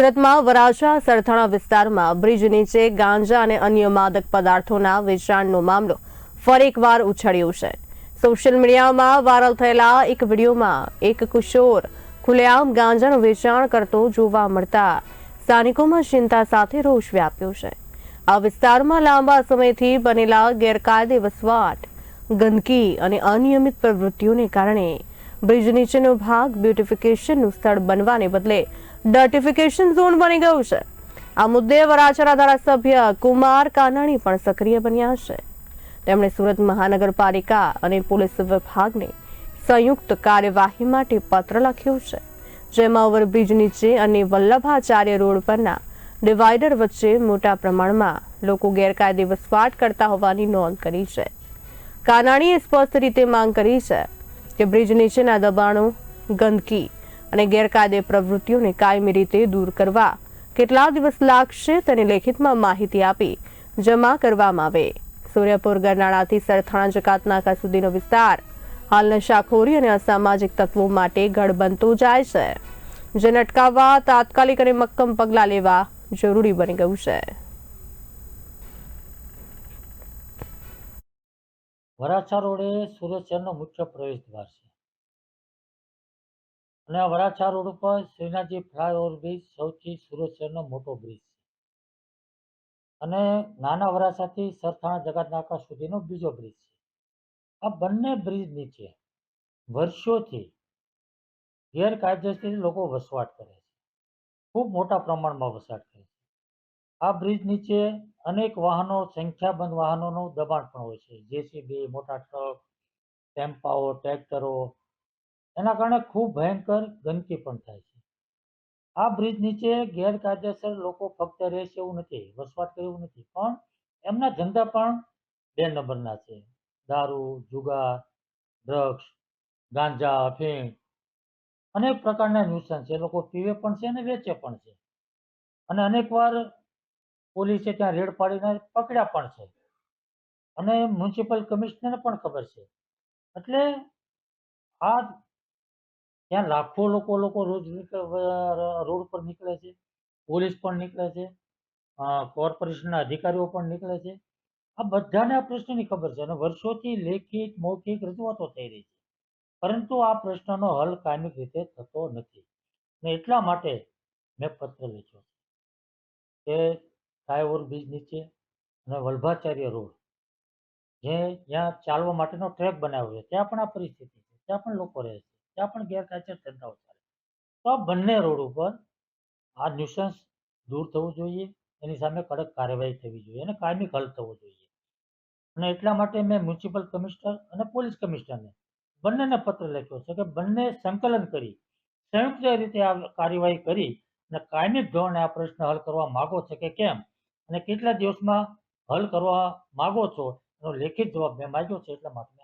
સુરતમાં વરાછા સરથાણા વિસ્તારમાં બ્રિજ નીચે ગાંજા અને અન્ય માદક પદાર્થોના વેચાણનો મામલો ફરી એકવાર ઉછળ્યો છે. સોશિયલ મીડિયામાં વાયરલ થયેલા એક વિડીયોમાં એક કિશોર ખુલ્લેઆમ ગાંજાનું વેચાણ કરતો જોવા મળતા સ્થાનિકોમાં ચિંતા સાથે રોષ વ્યાપ્યો છે. આ વિસ્તારમાં લાંબા સમયથી બનેલા ગેરકાયદે વસવાટ, ગંદકી અને અનિયમિત પ્રવૃત્તિઓને કારણે બ્રિજ નીચેનો ભાગ બ્યુટિફિકેશનનું સ્થળ બનવાને બદલે ડર્ટિફિકેશન ઝોન બની ગયું છે. આ મુદ્દે વરાછરા ધારાસભ્ય કુમાર કાનાણી પણ સક્રિય બન્યા છે. તેમણે સુરત મહાનગરપાલિકા અને પોલીસ વિભાગને સંયુક્ત કાર્યવાહી માટે પત્ર લખ્યો છે. જેમાં ઓવરબ્રિજ નીચે અને વલ્લભાચાર્ય રોડ પરના ડિવાઈડર વચ્ચે મોટા પ્રમાણમાં લોકો ગેરકાયદે વસવાટ કરતા હોવાની નોંધ કરી છે. કાનાણીએ સ્પષ્ટ રીતે માંગ કરી છે કે બ્રિજ નીચેના દબાણો, ગંદકી અને ગેરકાયદે પ્રવૃત્તિઓને કાયમી રીતે દૂર કરવા. કેટલા દિવસ લાગશે તેની લેખિતમાં માહિતી આપી જમા કરવામાં આવે. સૂર્યપુર, ગરનાળાથી સરથાણા જકાતનાકા સુધીનો વિસ્તાર. હાલ નશાખોરી અને અસામાજિક તત્વો માટે ગઢ બનતો જાય છે. જેને અટકાવવા તાત્કાલિક અને મક્કમ પગલાં લેવા જરૂરી બની ગયું છે. વરાછા રોડ સુરત શહેરનો મુખ્ય પ્રવેશ દ્વાર છે. અને આ વરાછા રોડ ઉપર શ્રીનાથજી ફ્લાયઓવર બ્રિજ સૌથી સુરત શહેરનો મોટો બ્રિજ છે. અને નાના વરાછાથી સરથાણા જગતનાકા સુધીનો બીજો બ્રિજ છે. આ બંને બ્રિજ નીચે વર્ષોથી ગેરકાયદેસર લોકો વસવાટ કરે છે. ખૂબ મોટા પ્રમાણમાં વસવાટ કરે છે. આ બ્રિજ નીચે અનેક વાહનો, સંખ્યાબંધ વાહનોનું દબાણ પણ હોય છે. જેસીબી, મોટા ટ્રક, ટેમ્પાઓ, ટ્રેક્ટરો, એના કારણે ખૂબ ભયંકર ગંદકી પણ થાય છે. આ બ્રિજ નીચે ગેરકાયદેસર લોકો ફક્ત રહેશે એવું નથી, વસવાટ કરે એવું નથી, પણ એમના ધંધા પણ બે નંબરના છે. દારૂ, જુગાર, ડ્રગ્સ, ગાંજા અફીણ અનેક પ્રકારના ન્યુસન્સ છે. લોકો પીવે પણ છે અને વેચે પણ છે. અને અનેકવાર પોલીસે ત્યાં રેડ પાડીને પકડ્યા પણ છે. અને મ્યુનિસિપલ કમિશનરને પણ ખબર છે. એટલે આ ત્યાં લાખો લોકો લોકો રોજ રોડ પર નીકળે છે. પોલીસ પણ નીકળે છે. કોર્પોરેશનના અધિકારીઓ પણ નીકળે છે. આ બધાને આ પ્રશ્નની ખબર છે અને વર્ષોથી લેખિત, મૌખિક રજૂઆતો થઈ રહી છે. પરંતુ આ પ્રશ્નનો હલ કાયમિક રીતે થતો નથી. ને એટલા માટે મેં પત્ર લખ્યો કે ફ્લાયઓવર બ્રિજ નીચે અને વલ્ભાચાર્ય રોડ, જે જ્યાં ચાલવા માટેનો ટ્રેક બનાવ્યો છે. ત્યાં પણ આ પરિસ્થિતિ છે. ત્યાં પણ લોકો રહે છે. ત્યાં પણ ગેરકાયદેસર ધંધાઓ ચાલે તો આ બંને રોડ ઉપર આ ન્યુસન્સ દૂર થવું જોઈએ. એની સામે કડક કાર્યવાહી થવી જોઈએ અને કાયમી હલ થવો જોઈએ. અને એટલા માટે મેં મ્યુનિસિપલ કમિશનર અને પોલીસ કમિશનરને બંનેને પત્ર લખ્યો છે કે બંને સંકલન કરી, સંયુક્ત રીતે આ કાર્યવાહી કરી અને કાયમી ધોરણે આ પ્રશ્ન હલ કરવા માગો છે કે કેમ? અને કેટલા દિવસમાં હલ કરવા માગો છો? એનો લેખિત જવાબ મેં માંગ્યો છે એટલા માટે.